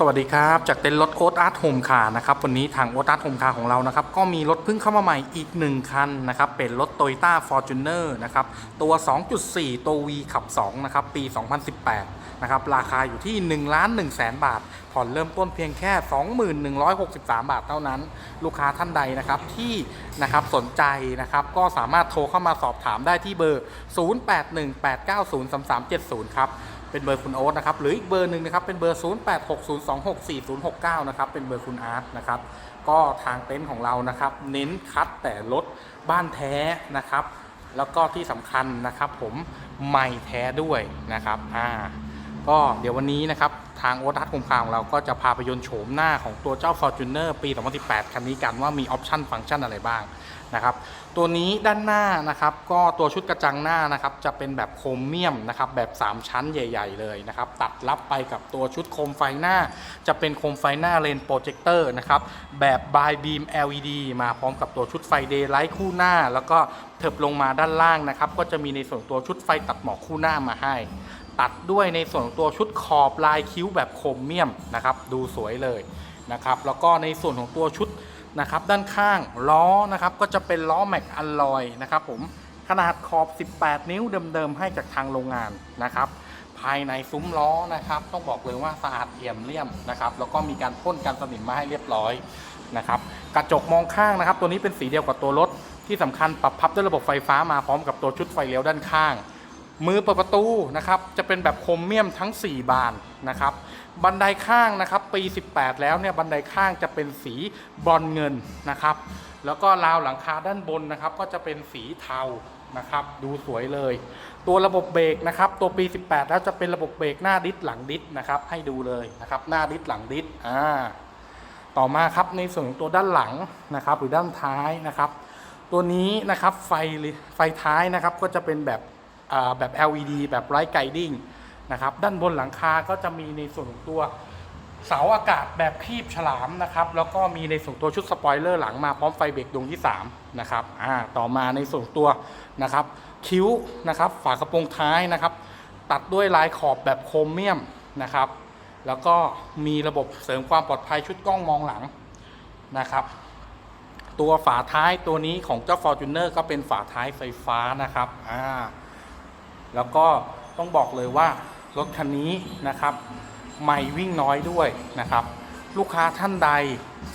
สวัสดีครับ จากเต็นท์รถโอ๊ตอาร์ตโฮมคาร์นะครับวันนี้ทางโอ๊ตอาร์ตโฮมคาร์ของเรานะครับก็มีรถเพิ่งเข้ามาใหม่อีก 1 คันนะครับเป็นรถ t o y ต้าฟอร์จูเนอร์นะครับตัว 2.4 ตัว V ขับ2นะครับปี 2018นะครับราคาอยู่ที่1 1 0 0 0 0แบาท ผ่อนเริ่มต้นเพียงแค่ 2163 บาทเท่านั้น ลูกค้าท่านใดนะครับที่นะครับสนใจนะครับก็สามารถโทรเข้ามาสอบถามได้ที่เบอร์ 0818903370 ครับ เป็นเบอร์คุณโอ๊ตนะครับหรืออีกเบอร์หนึ่งนะครับเป็นเบอร์ 0860264069 นะครับเป็นเบอร์คุณอาร์ตนะครับก็ทางเต็นท์ของเรานะครับ เน้นคัดแต่รถบ้านแท้นะครับ แล้วก็ที่สำคัญนะครับผมใหม่แท้ด้วยนะครับอ่า ก็เดี๋ยววันนี้นะครับ ทางโอทัศน์คมคาของเราก็จะพาไปยนต์โฉมหน้าของตัวเจ้า Fortuner ปี 2018 คันนี้กันว่ามีออปชันฟังก์ชันอะไรบ้างนะครับตัวนี้ด้านหน้านะครับ ก็ตัวชุดกระจังหน้านะครับ จะเป็นแบบโครเมียมนะครับ แบบ 3 ชั้นใหญ่ ๆ เลยนะครับ ตัดรับไปกับตัวชุดโคมไฟหน้า จะเป็นโคมไฟหน้าเลนโปรเจคเตอร์นะครับ แบบบายบีม LED มาพร้อมกับตัวชุดไฟเดย์ไลท์คู่หน้า แล้วก็เถิบลงมาด้านล่างนะครับ ก็จะมีในส่วนตัวชุดไฟตัดหมอกคู่หน้ามาให้ ตัดด้วยในส่วนของตัวชุดขอบลายคิ้วแบบโครเมียมนะครับ ดูสวยเลยนะครับ แล้วก็ในส่วนของตัวชุดนะครับ ด้านข้างล้อนะครับก็จะเป็นล้อแม็กอัลลอยนะครับ ผมขนาดขอบ 18 นิ้วเดิมๆให้จากทางโรงงานนะครับ ภายในซุ้มล้อนะครับ ต้องบอกเลยว่าสะอาดเอี่ยมเลี่ยมนะครับ แล้วก็มีการพ่นกันสนิมมาให้เรียบร้อยนะครับกระจกมองข้างนะครับ ตัวนี้เป็นสีเดียวกับตัวรถที่สำคัญปรับพับด้วยระบบไฟฟ้ามาพร้อมกับตัวชุดไฟเลี้ยวด้านข้าง มือเปิดประตูนะครับจะเป็นแบบโครเมียมทั้ง 4 บานนะครับ บันไดข้างนะครับ ปี 18 แล้วเนี่ยบันไดข้างจะเป็นสีบรอนเงินนะครับ แล้วก็ราวหลังคาด้านบนนะครับ ก็จะเป็นสีเทานะครับ ดูสวยเลย ตัวระบบเบรกนะครับ ตัวปี 18 แล้วจะเป็นระบบเบรกหน้าดิสหลังดิสนะครับ ให้ดูเลยนะครับ หน้าดิสหลังดิสอ่าต่อมาครับในส่วนของตัวด้านหลังนะครับ หรือด้านท้ายนะครับ ตัวนี้นะครับไฟไฟท้ายนะครับก็จะเป็นแบบ แบบ LED แบบไ i ท์ไกดิ้งนะครับ ด้านบนหลังคาก็จะมีในส่วนของตัวเสาอากาศแบบคีบฉลามนะครับ แล้วก็มีในส่วนตัวชุดสปอยเลอร์หลังมาพร้อมไฟเบรกดวงที่3นะครับอ่าต่อมาในส่วนตัวนะครับ คิ้วนะครับฝากระโปรงท้ายนะครับ ตัดด้วยลายขอบแบบโครเมียมนะครับ แล้วก็มีระบบเสริมความปลอดภัยชุดกล้องมองหลังนะครับ ตัวฝาท้ายตัวนี้ของเจ้า Fortuner ก็เป็นฝาท้ายไฟฟ้านะครับอ่า แล้วก็ต้องบอกเลยว่ารถคันนี้นะครับใหม่วิ่งน้อยด้วยนะครับ ลูกค้าท่านใด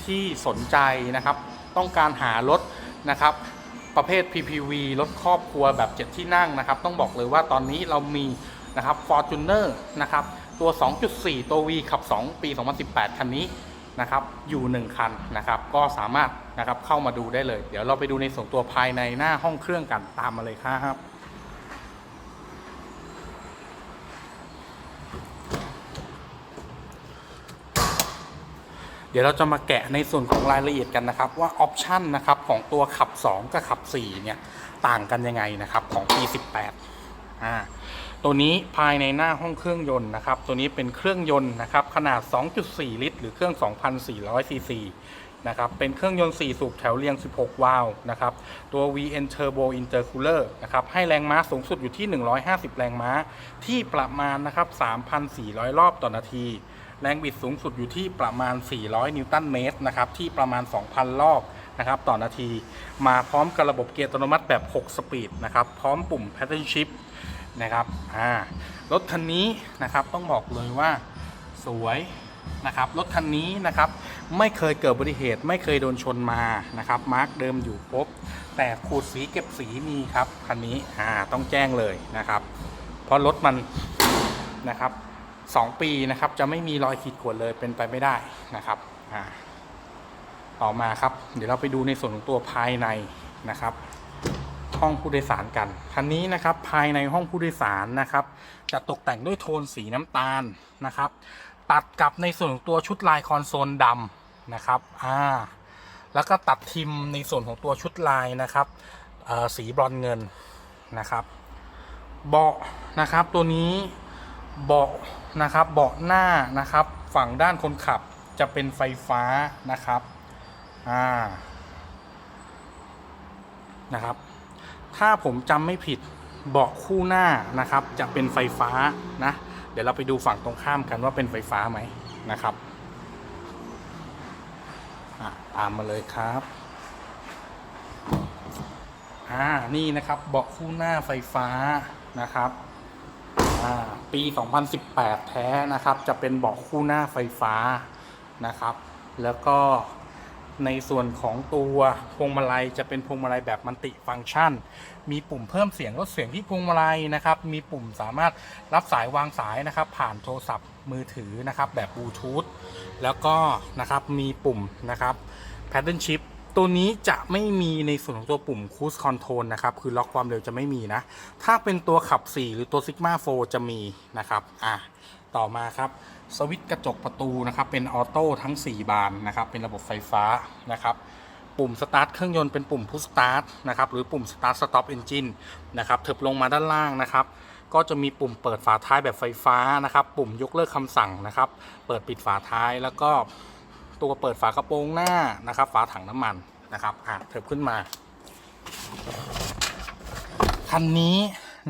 ที่สนใจนะครับ ต้องการหารถนะครับ ประเภท PPV รถครอบครัวแบบ7ที่นั่งนะครับ ต้องบอกเลยว่าตอนนี้เรามีนะครับ Fortuner นะครับตัว 2.4 ตัว V ขับ 2 ปี 2018 คันนี้นะครับ อยู่ 1 คันนะครับ ก็สามารถนะครับเข้ามาดูได้เลย เดี๋ยวเราไปดูในส่วนตัวภายในหน้าห้องเครื่องกันตามมาเลยครับ เดี๋ยวเราจะมาแกะในส่วนของรายละเอียดกันนะครับ ว่าออปชันนะครับของตัวขับ 2 กับขับ 4 เนี่ย ต่างกันยังไงนะครับของปี 18อ่าตัวนี้ภายในหน้าห้องเครื่องยนต์นะครับ ตัวนี้เป็นเครื่องยนต์นะครับขนาด 2.4 ลิตร หรือเครื่อง 2,400 ซีซีนะครับเป็นเครื่องยนต์ 4 สูบแถวเรียง 16 วาล์วนะครับ ตัว VN Turbo Intercooler นะครับ ให้แรงม้าสูงสุดอยู่ที่ 150 แรงม้า ที่ประมาณนะครับ 3,400 รอบต่อนาที แรงบิดสูงสุดอยู่ที่ประมาณ 400 นิวตันเมตรนะครับที่ประมาณ 2,000 รอบนะครับต่อนาที มาพร้อมกับระบบเกียร์อัตโนมัติแบบ 6 สปีดนะครับพร้อมปุ่ม Pattern Shift นะครับอ่ารถคันนี้นะครับต้องบอกเลยว่าสวยนะครับรถคันนี้นะครับไม่เคยเกิดอุบัติเหตุ ไม่เคยโดนชนมานะครับมาร์กเดิมอยู่ครบแต่ขูดสีเก็บสีมีครับคันนี้อ่าต้องแจ้งเลยนะครับ เพราะรถมันนะครับ สองปีนะครับ จะไม่มีรอยขีดข่วนเลยเป็นไปไม่ได้นะครับต่อมาครับ เดี๋ยวเราไปดูในส่วนของตัวภายในนะครับ ห้องผู้โดยสารกันคันนี้นะครับภายในห้องผู้โดยสารนะครับ จะตกแต่งด้วยโทนสีน้ำตาลนะครับ ตัดกับในส่วนของตัวชุดลายคอนโซลดำนะครับอ่าแล้วก็ตัดทิมในส่วนของตัวชุดลายนะครับเออสีบรอนเงินนะครับ เบาะนะครับตัวนี้ เบาะนะครับเบาะหน้านะครับ ฝั่งด้านคนขับจะเป็นไฟฟ้านะครับอ่านะครับ ถ้าผมจำไม่ผิดเบาะคู่หน้านะครับ จะเป็นไฟฟ้านะ เดี๋ยวเราไปดูฝั่งตรงข้ามกันว่าเป็นไฟฟ้าไหมนะครับตามมาเลยครับอ่านี่นะครับเบาะคู่หน้าไฟฟ้านะครับ ปี 2018 แท้นะครับ จะเป็นเบาะคู่หน้าไฟฟ้านะครับ แล้วก็ในส่วนของตัวพวงมาลัยจะเป็นพวงมาลัยแบบมัลติฟังก์ชัน มีปุ่มเพิ่มเสียงลดเสียงที่พวงมาลัยนะครับ มีปุ่มสามารถรับสายวางสายนะครับ ผ่านโทรศัพท์มือถือนะครับ แบบบลูทูธแล้วก็นะครับมีปุ่มนะครับ paddle shift ตัวนี้จะไม่มีในส่วนของตัวปุ่ม cruise control นะครับ คือล็อกความเร็วจะไม่มีนะ ถ้าเป็นตัวขับ 4 หรือตัว sigma 4จะมีนะครับ อะ ต่อมาครับ สวิตช์กระจกประตูนะครับ เป็นออโต้ทั้ง 4 บานนะครับ เป็นระบบไฟฟ้านะครับปุ่มสตาร์ทเครื่องยนต์เป็นปุ่ม push start นะครับหรือปุ่ม start stop engine นะครับเถิบลงมาด้านล่างนะครับ ก็จะมีปุ่มเปิดฝาท้ายแบบไฟฟ้านะครับ ปุ่มยกเลิกคำสั่งนะครับ เปิดปิดฝาท้ายแล้วก็ ตัวเปิดฝากระโปรงหน้านะครับ ฝาถังน้ำมันนะครับอะเถิบขึ้นมา คันนี้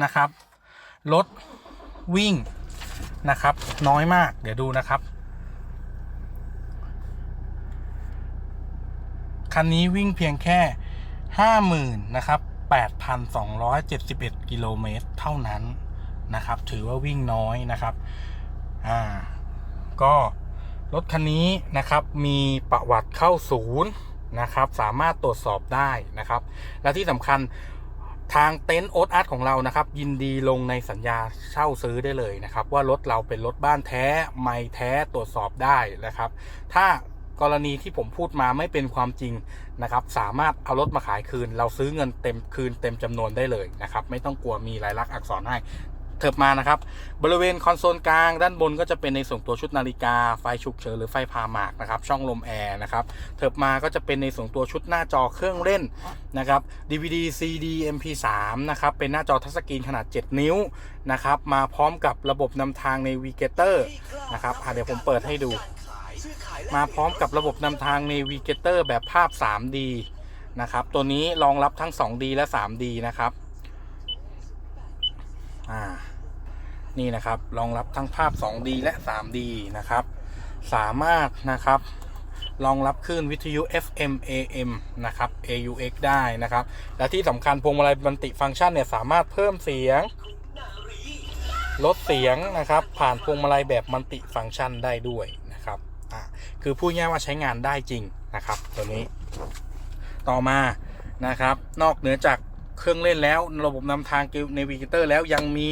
นะครับ รถวิ่งนะครับ น้อยมากเดี๋ยวดูนะครับ คันนี้วิ่งเพียงแค่ 50,000นะครับ8,271 กิโลเมตรเท่านั้นนะครับ ถือว่าวิ่งน้อยนะครับ อ่า ก็ รถคันนี้นะครับมีประวัติเข้าศูนย์นะครับ สามารถตรวจสอบได้นะครับ และที่สำคัญทางเต็นท์โอ๊ตอาร์ตของเรานะครับ ยินดีลงในสัญญาเช่าซื้อได้เลยนะครับ ว่ารถเราเป็นรถบ้านแท้ไม่แท้ตรวจสอบได้นะครับ ถ้ากรณีที่ผมพูดมาไม่เป็นความจริงนะครับ สามารถเอารถมาขายคืน เราซื้อเงินเต็มคืนเต็มจำนวนได้เลยนะครับ ไม่ต้องกลัวมีลายลักษณ์อักษรให้ ถิบมานะครับ บริเวณคอนโซลกลางด้านบนก็จะเป็นในส่วนตัวชุดนาฬิกาไฟฉุกเฉินหรือไฟพาหมากนะครับ ช่องลมแอร์นะครับเถิบมาก็จะเป็นในส่วนตัวชุดหน้าจอเครื่องเล่นนะครับ DVD CD MP3 นะครับ เป็นหน้าจอทัชสกรีนขนาด 7 นิ้วนะครับ มาพร้อมกับระบบนำทาง Navigator นะครับเดี๋ยวผมเปิดให้ดู มาพร้อมกับระบบนำทาง Navigator แบบภาพ 3D นะครับ ตัวนี้รองรับทั้ง 2D และ 3D นะครับ อ่า นี่นะครับรองรับทั้งภาพ 2D และ 3D นะครับ สามารถนะครับรองรับคลื่นวิทยุ FM AM นะครับ AUX ได้นะครับ และที่สำคัญพวงมาลัยบันติฟังก์ชันเนี่ยสามารถเพิ่มเสียง ลดเสียงนะครับ ผ่านพวงมาลัยแบบมัลติฟังก์ชันได้ด้วยนะครับอ่าคือพูดง่ายว่าใช้งานได้จริงนะครับ ตัวนี้ ต่อมานะครับ นอกเหนือจาก เครื่องเล่นแล้ว ระบบนำทางในวีกิเตอร์แล้วยังมี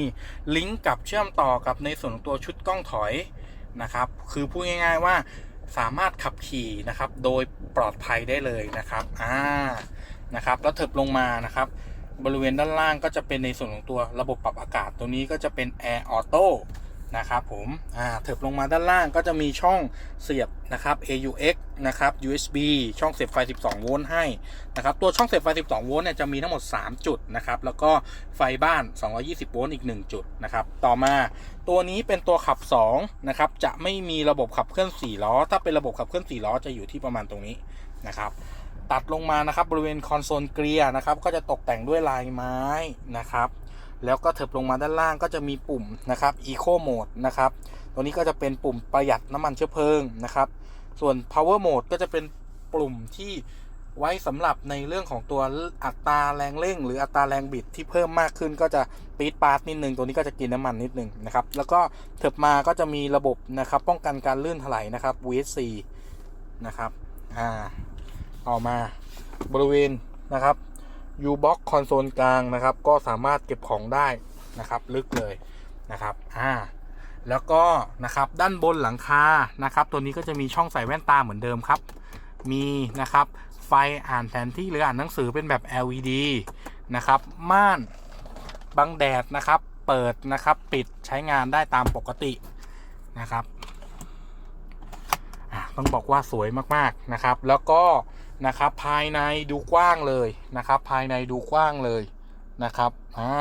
ลิงก์กับเชื่อมต่อกับในส่วนของตัวชุดกล้องถอยนะครับ คือพูดง่าย ๆว่าสามารถขับขี่นะครับ โดยปลอดภัยได้เลยนะครับอ่านะครับ แล้วเถิบลงมานะครับ บริเวณด้านล่างก็จะเป็นในส่วนของตัวระบบปรับอากาศตัวนี้ก็จะเป็น Air Auto นะครับผมอ่าเถิบลงมาด้านล่างก็จะมีช่องเสียบนะครับ AUX นะครับ USB ช่องเสียบไฟ 12 โวลต์ให้นะครับตัวช่องเสียบไฟ 12 โวลต์เนี่ยจะมีทั้งหมด 3 จุดนะครับแล้วก็ไฟบ้าน 220 โวลต์อีก 1 จุดนะครับต่อมาตัวนี้เป็นตัวขับ2นะครับจะไม่มีระบบขับเคลื่อน 4 ล้อ ถ้าเป็นระบบขับเคลื่อน 4 ล้อจะอยู่ที่ประมาณตรงนี้นะครับตัดลงมานะครับบริเวณคอนโซลเกียร์นะครับก็จะตกแต่งด้วยลายไม้นะครับ แล้วก็เถิบลงมาด้านล่างก็จะมีปุ่มนะครับ Eco Mode นะครับ ตัวนี้ก็จะเป็นปุ่มประหยัดน้ำมันเชื้อเพลิงนะครับ ส่วน Power Mode ก็จะเป็นปุ่มที่ไว้สำหรับในเรื่องของตัวอัตราแรงเร่ง หรืออัตราแรงบิดที่เพิ่มมากขึ้นก็จะปีดปาร์ตนิดนึงตัวนี้ก็จะกินน้ำมันนิดนึงนะครับ แล้วก็เถิบมาก็จะมีระบบนะครับ ป้องกันการลื่นถลายนะครับ VSC นะครับอ่าต่อมาบริเวณนะครับ U-Box คอนโซลกลางนะครับ ก็สามารถเก็บของได้นะครับ ลึกเลยนะครับอ่าแล้วก็นะครับด้านบนหลังคานะครับ ตัวนี้ก็จะมีช่องใส่แว่นตาเหมือนเดิมครับ มีนะครับไฟอ่านแผนที่หรืออ่านหนังสือเป็นแบบ LED นะครับ ม่านบังแดดนะครับ เปิดนะครับปิดใช้งานได้ตามปกตินะครับต้องบอกว่าสวยมากๆนะครับ แล้วก็ นะครับ ภายในดูกว้างเลยนะครับ ภายในดูกว้างเลยนะครับอ่า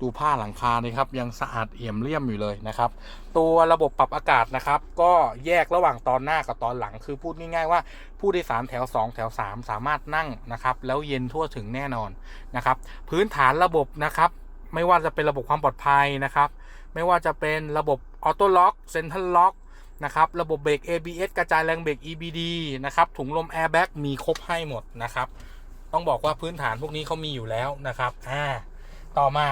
ดูผ้าหลังคาเลยครับ ยังสะอาดเอี่ยมเลี่ยมอยู่เลยนะครับ ตัวระบบปรับอากาศนะครับ ก็แยกระหว่างตอนหน้ากับตอนหลัง คือพูดง่ายๆว่าผู้โดยสารแถว 2 แถว 3 สามารถนั่งนะครับ แล้วเย็นทั่วถึงแน่นอนนะครับ พื้นฐานระบบนะครับ ไม่ว่าจะเป็นระบบความปลอดภัยนะครับ ไม่ว่าจะเป็นระบบออโต้ล็อกเซ็นทรัลล็อก นะครับ ระบบเบรก ABS กระจายแรงเบรก EBD นะครับ ถุงลม Airbag มีครบให้หมดนะครับ ต้องบอกว่าพื้นฐานพวกนี้เขามีอยู่แล้วนะครับ อ่า ต่อมา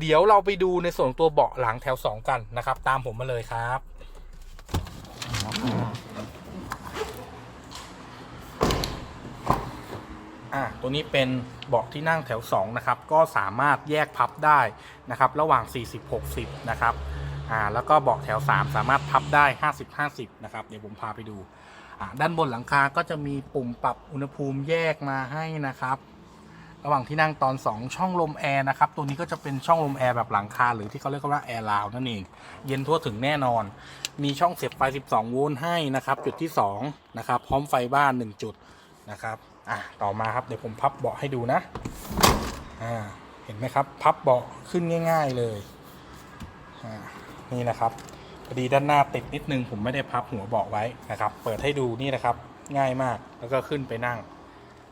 เดี๋ยวเราไปดูในส่วนตัวเบาะหลังแถว 2 กันนะครับ ตามผมมาเลยครับ อ่า ตัวนี้เป็นเบาะที่นั่งแถว 2 นะครับ ก็สามารถแยกพับได้นะครับ ระหว่าง 40-60 นะครับ อ่าแล้วก็เบาะแถว 3 สามารถพับได้ 50-50 นะครับ เดี๋ยวผมพาไปดูอ่าด้านบนหลังคาก็จะมีปุ่มปรับอุณหภูมิแยกมาให้นะครับ ระหว่างที่นั่งตอน 2 ช่องลมแอร์นะครับ ตัวนี้ก็จะเป็นช่องลมแอร์แบบหลังคา หรือที่เขาเรียกว่าแอร์ลาวนั่นเอง เย็นทั่วถึงแน่นอน มีช่องเสียบไฟ 12 โวลต์ให้นะครับ จุดที่ 2 นะครับ พร้อมไฟบ้าน 1 จุดนะครับอะต่อมาครับเดี๋ยวผมพับเบาะให้ดูนะอ่าเห็นไหมครับ พับเบาะขึ้นง่าย ๆเลยอ่า นี่นะครับพอดีด้านหน้าติดนิดนึงผมไม่ได้พับหัวเบาะไว้นะครับ เปิดให้ดูนี่นะครับง่ายมากแล้วก็ขึ้นไปนั่ง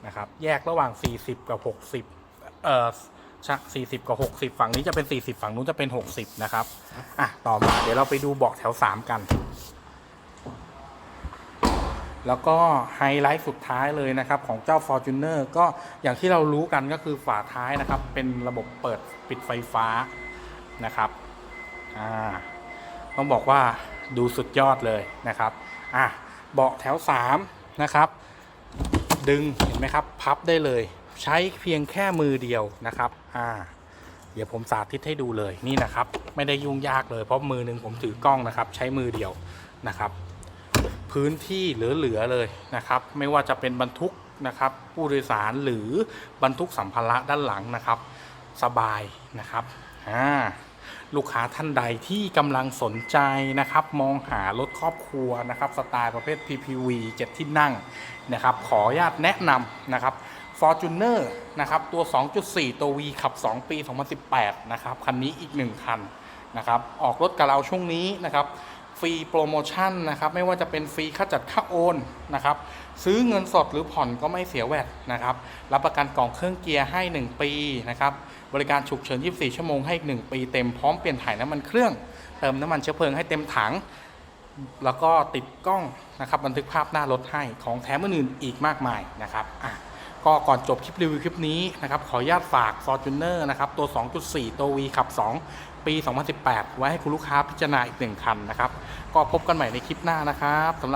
นะครับ แยกระหว่าง 40 กับ 60 เอ่อชะ40 กับ 60 ฝั่งนี้จะเป็น 40 ฝั่งนู้นจะเป็น 60 นะครับ อะ ต่อมาเดี๋ยวเราไปดูเบาะแถว 3 กัน แล้วก็ไฮไลท์สุดท้ายเลยนะครับ ของเจ้า Fortuner ก็อย่างที่เรารู้กันก็คือฝาท้ายนะครับ เป็นระบบเปิดปิดไฟฟ้านะครับ อ่าต้องบอกว่าดูสุดยอดเลยนะครับอะเบาะแถว 3 นะครับ ดึงเห็นไหมครับ พับได้เลย ใช้เพียงแค่มือเดียวนะครับอ่าเดี๋ยวผมสาธิตให้ดูเลยนี่นะครับ ไม่ได้ยุ่งยากเลยเพราะมือหนึ่งผมถือกล้องนะครับ ใช้มือเดียวนะครับ พื้นที่เหลือๆเลยนะครับ ไม่ว่าจะเป็นบรรทุกนะครับ ผู้โดยสารหรือบรรทุกสัมภาระด้านหลังนะครับ สบายนะครับอ่า ลูกค้าท่านใดที่กำลังสนใจนะครับ มองหารถครอบครัวนะครับ สไตล์ประเภท PPV 7 ที่นั่งนะครับ ขออนุญาตแนะนำนะครับ Fortuner นะครับ ตัว 2.4 ตัว V ขับ 2 ปี 2018 นะครับ คันนี้อีก 1 คันนะครับ ออกรถกับเราช่วงนี้นะครับ ฟรีโปรโมชั่นนะครับไม่ว่าจะเป็นฟรีค่าจัดค่าโอนนะครับซื้อเงินสดหรือผ่อนก็ไม่เสียแวดนะครับรับประกันกล่องเครื่องเกียร์ให้ 1 ปีนะครับบริการฉุกเฉิน 24 ชั่วโมงให้อีก1ปีเต็มพร้อมเปลี่ยนถ่ายน้ำมันเครื่อง เติมน้ำมันเชื้อเพลิงให้เต็มถัง แล้วก็ติดกล้องนะครับบันทึกภาพหน้ารถให้ของแถมอื่นอีกมากมายนะครับอะ ก็ก่อนจบคลิปรีวิวคลิปนี้นะครับขออนุญาตฝาก Fortuner นะครับตัว 2.4 ตัว V ขับ 2 ปี 2018 ไว้ให้คุณลูกค้าพิจารณาอีกหนึ่งคันนะครับ ก็พบกันใหม่ในคลิปหน้านะครับสำหรับ